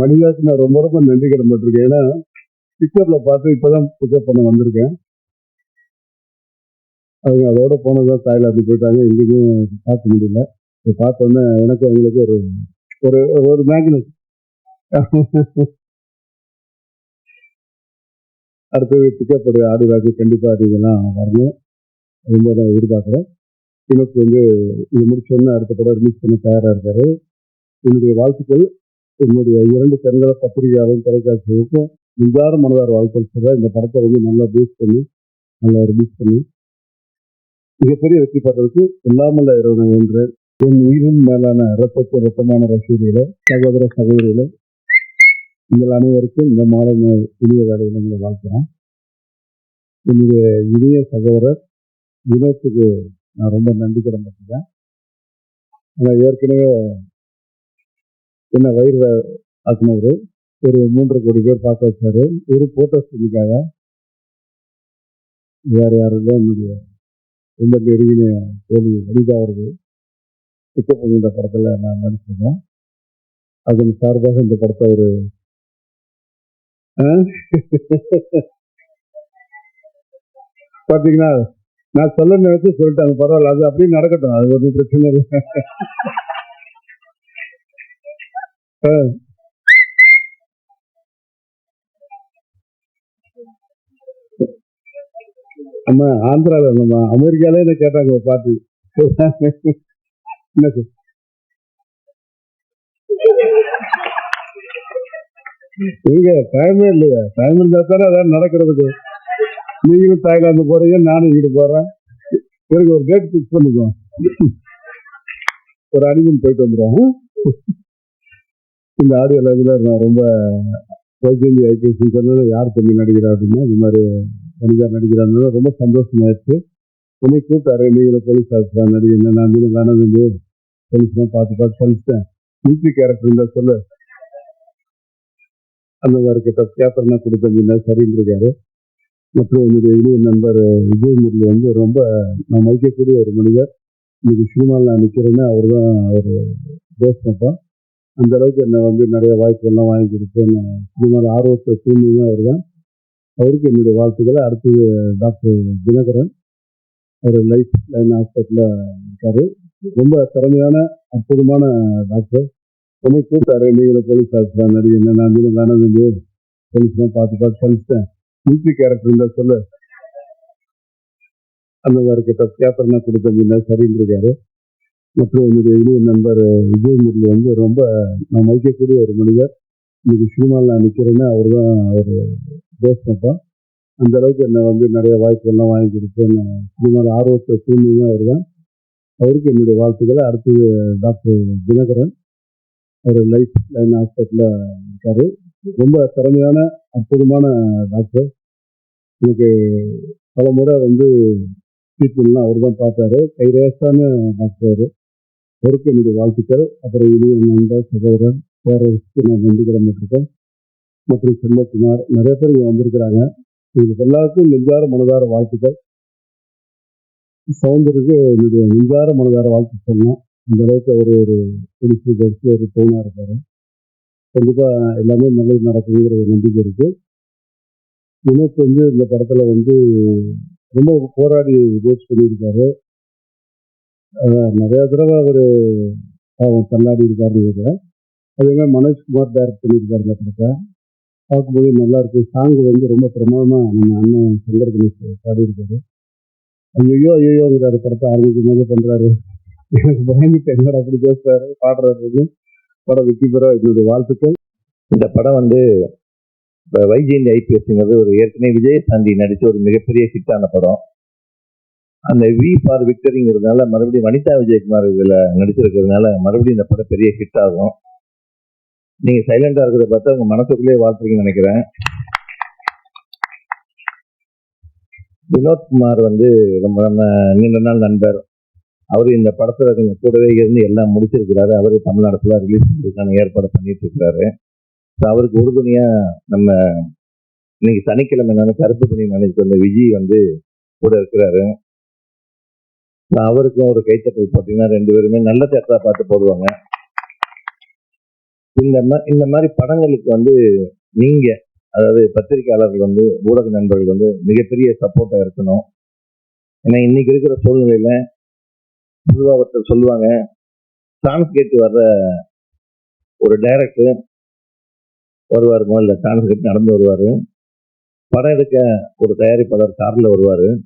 மணிதாஸ் நான் ரொம்ப ரொம்ப நன்றி கடன்பட்டிருக்கேன் ஏன்னா பிக்கப்ல பார்த்து இப்போதான் பிக்கப் பண்ண வந்திருக்கேன். அவங்க அதோட போனதான் தாய்லாந்து போயிட்டாங்க. எங்கேயும் பார்க்க முடியல. பார்த்தோன்னே எனக்கு அவங்களுக்கு ஒரு ஒரு ஒரு மேக்னஸ் அடுத்தது பிக்கப் ஆடி ராஜு கண்டிப்பாக நீங்களாம் வரணும். ரொம்ப நான் எதிர்பார்க்குறேன். எனக்கு வந்து இது முடிச்சோடனே அடுத்த படம் ரிலீஸ் பண்ண தயாராக இருக்காரு. என்னுடைய வாழ்த்துக்கள். என்னுடைய இரண்டு கண்களை பத்திரிகையாளரும் தொலைக்காட்சிகளுக்கும் மின்சார மனதார் வாழ்த்துக்கள் சொல்ல இந்த படத்தை வந்து நல்லா பேஸ் பண்ணி நல்லா ரிலீஸ் பண்ணி மிகப்பெரிய வெற்றி பெற்றதுக்கு இல்லாமல் இறைவன் என்று என் உயிரின் மேலான இரத்தத்து ரத்தமான ரசீதியில சகோதர சகோதரியில உங்கள் அனைவருக்கும் இந்த மாலை இனிய வேலையில் உங்களை வாழ்க்கிறேன் என்னுடைய இனிய சகோதரர் வினோத்துக்கு நான் ரொம்ப நன்றி கடன் பட்டிருக்கேன் ஆனால் ஏற்கனவே என்ன வயிறு ஆக்கினவர்? ஒரு மூன்று கோடி பேர் பார்க்க வச்சார். ஒரு போட்டோ ஸ்டூடிக்காக வேற யாரும் என்னுடைய ரொம்ப நெருங்கின தோழி வனிதா அவர்கள். பிக்கப் இந்த படத்தில் நான் நினச்சிருந்தேன் அதன் சார்பாக இந்த படத்தை ஒரு பார்த்தீங்கன்னா நான் சொல்ல நினைச்சு சொல்லிட்டேன் பரவாயில்ல அது அப்படியே நடக்கட்டும் அது ஒன்றும் பிரச்சனை இல்லை. அம்மா ஆந்திரால இருந்தம்மா அமெரிக்கால என்ன கேட்டாங்க ஒரு பாட்டு. என்ன சார் இங்க டைமே இல்லையா. டைம் இருந்தா தானே அதான் நடக்கிறதுக்கு. நீங்களும் தாய்லாந்து போறீங்க நானும் வீடு போறேன். எனக்கு ஒரு டேட் ஃபிக்ஸ் பண்ணிக்கோ. ஒரு அனிமன் போயிட்டு வந்துடும் இந்த ஆடியோ லைவ்ல நான் ரொம்ப வைஜந்தி ஐபிஎஸ்சி சொன்னது யார் தம்பி நடிக்கிறா அப்படின்னா இந்த மாதிரி வனிதா நடிக்கிறான்னு ரொம்ப சந்தோஷமாயிடுச்சு உன்னை கூப்பிட்டாரு நீங்க போலீஸ் ஆஃபீஸரா நடிகை நான் வந்து வேணாம் போலீஸ்லாம் பார்த்து பார்த்து சலிச்சிட்டேன் மிலிட்ரி கேரக்டர் இருந்தால் சொல்லு. அந்த மாதிரி கிட்ட என்ன கொடுத்தீங்கன்னா சரின்னு இருக்காரு மற்றும் என்னுடைய இளைய நண்பர் விஜய் முரளி வந்து ரொம்ப நான் மதிக்கக்கூடிய ஒரு மனிதர். இன்னைக்கு சினிமாவில் நான் நிற்கிறேன்னா அவர் தான் அவர் பேசினப்பா அந்த அளவுக்கு என்னை வந்து நிறைய வாய்ப்புகள்லாம் வாங்கி கொடுத்து என்னை மாதிரி ஆர்வத்தை தூண்டிங்க அவர் தான் அவருக்கு என்னுடைய வாழ்த்துக்களை. அடுத்தது டாக்டர் தினகரன். அவர் லைஃப் லைன் ஹாஸ்பிட்டலில் இருக்காரு. ரொம்ப திறமையான அற்புதமான டாக்டர். உன்னை கூப்பிட்டாரு. நீங்களும் போலீஸ் ஆஃபீஸராக நடி என்ன நான் தினம் வேணாம் போலீஸ்லாம் பார்த்து பார்த்து சலிச்சிட்டேன் மிலிட்ரி கேரக்டர் இருந்தால் சொல்லு. அந்த மாதிரி கிட்ட பேப்பர்னா கொடுத்தீங்கன்னா சரின்னு இருக்காரு. மற்றும் என்னுடைய இளைய நண்பர் விஜய் முரளி வந்து ரொம்ப நான் மதிக்கக்கூடிய ஒரு மனிதர். இன்னைக்கு சினிமாவில் நான் நிற்கிறேன்னா அவர் தான் அவர் பேசினப்பா அந்த அளவுக்கு என்னை வந்து நிறைய வாய்ப்புகள்லாம் வாங்கி கொடுத்து என்னை சினிமாவில் ஆர்வத்தை தூண்டிங்க அவர் தான் அவருக்கு என்னுடைய வாழ்த்துக்களை. அடுத்தது டாக்டர் தினகரன். அவர் லைஃப் லைன் ஹாஸ்பிட்டலில் இருக்கார். ரொம்ப திறமையான அற்புதமான டாக்டர். எனக்கு பல முறை வந்து ட்ரீட்மெண்ட்லாம் அவர் தான் பார்த்தாரு. கைரேசான டாக்டர் அவர். அவருக்கு என்னுடைய வாழ்த்துக்கள். அப்புறம் இனிய நண்பர் சகோதரன் பேரரசுக்கு நான் நன்றி கடமைப்பட்டிருக்கேன் மற்றும் செல்வகுமார் நிறைய பேர் இங்கே வந்திருக்கிறாங்க. இதுக்கு எல்லாருக்கும் நெஞ்சார மனதார வாழ்த்துக்கள். சவுந்தருக்கு என்னுடைய நெஞ்சார மனதார வாழ்த்து சொல்லணும். இந்த அளவுக்கு அவர் ஒரு பிடிச்சி கடிச்சு ஒரு தோணாக இருக்கார். கண்டிப்பாக எல்லாமே நல்லது நடக்குங்கிற ஒரு நம்பிக்கை இருக்குது வினோத் வந்து இந்த படத்தில் வந்து ரொம்ப போராடி வேஸ்ட் பண்ணியிருக்காரு. நிறைய தடவை அவர் பாவம் தள்ளாடி இருக்காருன்னு நினைக்கிறேன் அதே மாதிரி மனோஜ்குமார் டேரக்ட் பண்ணியிருக்காரு இந்த படத்தை பார்க்கும்போது நல்லா இருக்கு. சாங் வந்து ரொம்ப பிரமாதமாக நம்ம அண்ணன் சங்கர் கணேஷ் பாடியிருக்காரு. ஐயோ ஐயோங்கிறாரு படத்தை ஆரம்பிக்கும் போது பண்ணுறாரு எனக்கு பயந்துட்டு என்னடா அப்படி பேசுறாரு? பாடுறாரு படம் வெற்றி பெற என்னுடைய வாழ்த்துக்கள். இந்த படம் வந்து வைஜெயந்தி ஐபிஎஸ்ங்கிறது ஒரு ஏற்கனவே விஜயசாந்தி நடித்த ஒரு மிகப்பெரிய ஹிட்டான படம். அந்த வி ஃபார் விக்டரிங்கிறதுனால மறுபடியும் வனிதா விஜயகுமார் இதில் நடிச்சிருக்கிறதுனால மறுபடியும் இந்த படம் பெரிய ஹிட் ஆகும். நீங்கள் சைலண்டாக இருக்கிறத பார்த்தா உங்கள் மனசுக்குள்ளேயே வாழ்த்துறீங்கன்னு நினைக்கிறேன். வினோத்குமார் வந்து ரொம்ப நம்ம நீண்ட நாள் நண்பர். அவர் இந்த படத்தில் கொஞ்சம் கூடவே இருந்து எல்லாம் முடிச்சிருக்கிறாரு. அவர் தமிழ்நாட்டில் ரிலீஸ் பண்ணுறதுக்கான ஏற்பாடு பண்ணிட்டு இருக்கிறாரு ஸோ அவருக்கு உறுதுணையாக நம்ம இன்னைக்கு சனிக்கிழமை நான் கருப்பு பணி நினைச்சு வந்த விஜய் வந்து கூட இருக்கிறாரு. அவருக்கும் ஒரு கைத்தட்டல் பார்த்தீங்கன்னா ரெண்டு பேருமே நல்ல தேட்டராக பார்த்து போடுவாங்க. இந்த மா- இந்த மாதிரி படங்களுக்கு வந்து நீங்க அதாவது பத்திரிகையாளர்கள் வந்து ஊடக நண்பர்கள் வந்து மிகப்பெரிய சப்போர்ட்டா இருக்கணும். ஏன்னா இன்னைக்கு இருக்கிற சூழ்நிலையில பொதுவாக ஒருத்தர் சொல்லுவாங்க சான்ஸ் கேட்டு வர்ற ஒரு டைரக்டர் வருவார் முதல்ல சான்ஸ் கேட்டு நடந்து வருவாரு. படம் எடுக்க ஒரு தயாரிப்பாளர் காரில் வருவார்.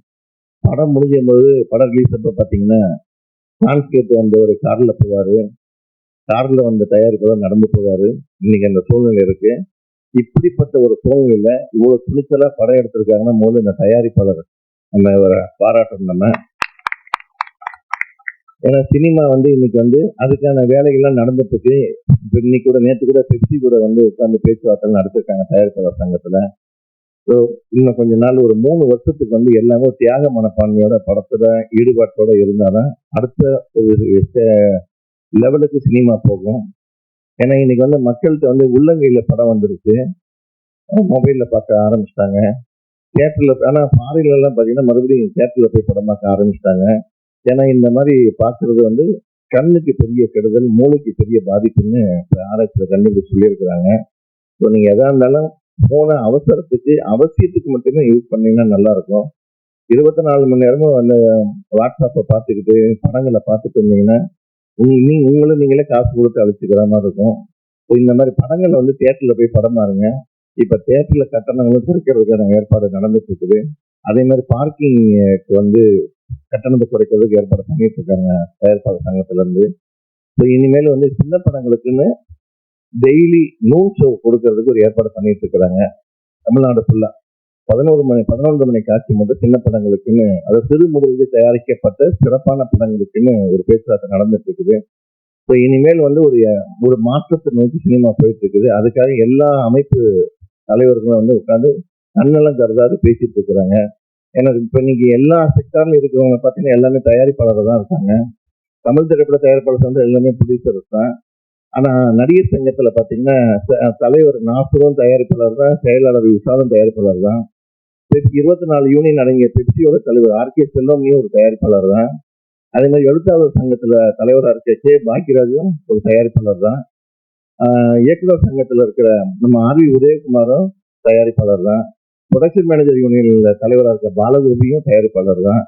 படம் முடிஞ்ச போது படம் ரிலீஸ் அப்போ பார்த்தீங்கன்னா சான்ஸ் வந்த ஒரு காரில் போவார். காரில் வந்த தயாரிப்பாளர் நடந்து போவார். இன்னைக்கு அந்த சூழ்நிலை இருக்கு. இப்படிப்பட்ட ஒரு சூழ்நிலையில இவ்வளோ துணிச்சலாக படம் எடுத்திருக்காங்கன்னா முதல்ல இந்த தயாரிப்பாளர் நம்ம இவரை பாராட்டணும் நம்ம. ஏன்னா சினிமா வந்து இன்னைக்கு வந்து அதுக்கான வேலைகள்லாம் நடந்துட்டு இருக்கு. இன்னைக்கு கூட நேற்று கூட பெப்சி கூட வந்து உட்காந்து பேச்சுவார்த்தை நடத்திருக்காங்க தயாரிப்பாளர் சங்கத்தில். இன்னும் கொஞ்ச நாள் ஒரு மூணு வருஷத்துக்கு வந்து எல்லாமே தியாக மனப்பான்மையோட படத்துல ஈடுபாட்டோட இருந்தாதான் அடுத்த ஒரு லெவலுக்கு சினிமா போகும். ஏன்னா இன்னைக்கு வந்து மக்கள்கிட்ட வந்து உள்ளங்கையில படம் வந்துருச்சு. மொபைல்ல பார்க்க ஆரம்பிச்சிட்டாங்க. தேட்டரில் ஆனால் ஃபாரின்ல பார்த்தீங்கன்னா மறுபடியும் தேட்டரில் போய் படம் பார்க்க ஆரம்பிச்சிட்டாங்க. ஏன்னா இந்த மாதிரி பார்க்குறது வந்து கண்ணுக்கு பெரிய கெடுதல் மூளைக்கு பெரிய பாதிப்புன்னு இப்ப ஆராய்ச்சியில கண்டுபிடிச்சு சொல்லியிருக்கிறாங்க. ஸோ நீங்கள் எதாக இருந்தாலும் போன அவசரத்துக்கு அவசியத்துக்கு மட்டுமே யூஸ் பண்ணீங்கன்னா நல்லா இருக்கும் இருபத்தி நாலு மணி நேரமும் அந்த வாட்ஸ்அப்பை பார்த்துக்கிட்டு படங்களை பார்த்துட்டு இருந்தீங்கன்னா உங்க நீ உங்களும் நீங்களே காசு கொடுத்து அழைச்சிக்கிற மாதிரி இருக்கும். ஸோ இந்த மாதிரி படங்களை வந்து தேட்டரில் போய் படம் பாருங்க. இப்போ தேட்டரில் கட்டணங்களும் குறைக்கிறதுக்கான ஏற்பாடு நடந்துட்டு இருக்குது அதே மாதிரி பார்க்கிங்க்கு வந்து கட்டணத்தை குறைக்கிறதுக்கு ஏற்பாடு பண்ணிட்டு இருக்காங்க தயாரிப்பாளர் சங்கத்துலேருந்து. இப்போ ஸோ இனிமேல் வந்து சின்ன படங்களுக்குன்னு டெய்லி நூல் ஷோ கொடுக்கறதுக்கு ஒரு ஏற்பாடு பண்ணிட்டு இருக்கிறாங்க தமிழ்நாடு ஃபுல்லா பதினோரு மணி பதினொன்று மணி காட்சி முதல் சின்ன படங்களுக்குன்னு அதாவது சிறு முதலீடு தயாரிக்கப்பட்ட சிறப்பான படங்களுக்குன்னு ஒரு பேச்சுவார்த்தை நடந்துட்டு இருக்குது ஸோ இனிமேல் வந்து ஒரு ஒரு மாற்றத்தை நோக்கி சினிமா போயிட்டு இருக்குது அதுக்காக எல்லா அமைப்பு தலைவர்களும் வந்து உட்காந்து நன்னலம் கருதாது பேசிட்டு இருக்கிறாங்க ஏன்னா இப்போ இன்னைக்கு எல்லா செக்டார்ல இருக்கிறவங்க பார்த்தீங்கன்னா எல்லாமே தயாரிப்பாளர் தான் இருக்காங்க. தமிழ் திரைப்பட தயாரிப்பாளர் வந்து எல்லாமே ப்ரொடியூசர்ஸ் தான். ஆனால் நடிகர் சங்கத்தில் பார்த்தீங்கன்னா தலைவர் நாசரும் தயாரிப்பாளர் தான் செயலாளர் விசாலும் தயாரிப்பாளர் தான். பெப்சி இருபத்தி நாலு யூனியன் அடங்கிய பெப்சியோட தலைவர் ஆர் கே செல்வமையும் ஒரு தயாரிப்பாளர் தான். அதே மாதிரி எழுத்தாளர் சங்கத்தில் தலைவராக இருக்க கே பாக்கியராஜும் ஒரு தயாரிப்பாளர் தான். இயக்குநர் சங்கத்தில் இருக்கிற நம்ம ஆர் வி உதயகுமாரும் தயாரிப்பாளர் தான். ப்ரொடக்ஷன் மேனேஜர் யூனியனில் தலைவராக இருக்க பாலகோபியும் தயாரிப்பாளர் தான்.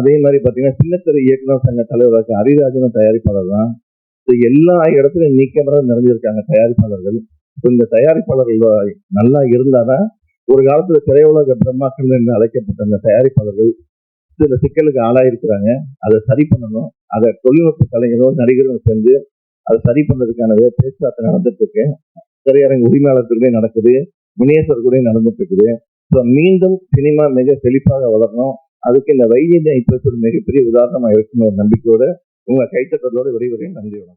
அதே மாதிரி பார்த்தீங்கன்னா சின்னத்திரை இயக்குநர் சங்க தலைவராக இருக்க ஹரிராஜனும் தயாரிப்பாளர் தான். எல்லா இடத்துலையும் நீக்கமர நிறைஞ்சிருக்காங்க தயாரிப்பாளர்கள். இப்போ இந்த தயாரிப்பாளர்கள் நல்லா இருந்தாதான் ஒரு காலத்துல திரையுலக பிரம்மாக்கள் என்று அழைக்கப்பட்ட அந்த தயாரிப்பாளர்கள் சில சிக்கலுக்கு ஆளாயிருக்கிறாங்க. அதை சரி பண்ணணும். அதை தொழில்நுட்ப கலைஞரும் நடிகரும் சேர்ந்து அதை சரி பண்ணுறதுக்கான வே- பேச்சுவார்த்தை நடந்துட்டு இருக்கு திரையரங்கு உரிமையாளர்களே நடக்குது. மினேசர் கூட நடந்துட்டு இருக்குது ஸோ மீண்டும் சினிமா மிக செழிப்பாக வளரணும். அதுக்கு இந்த வைத்தியம் இப்போ ஒரு மிகப்பெரிய உதாரணமாக இருக்குன்னு ஒரு நம்பிக்கையோட உங்களை கைத்தட்டத்தோடு விரைவுரையும் நன்றி வணக்கம்.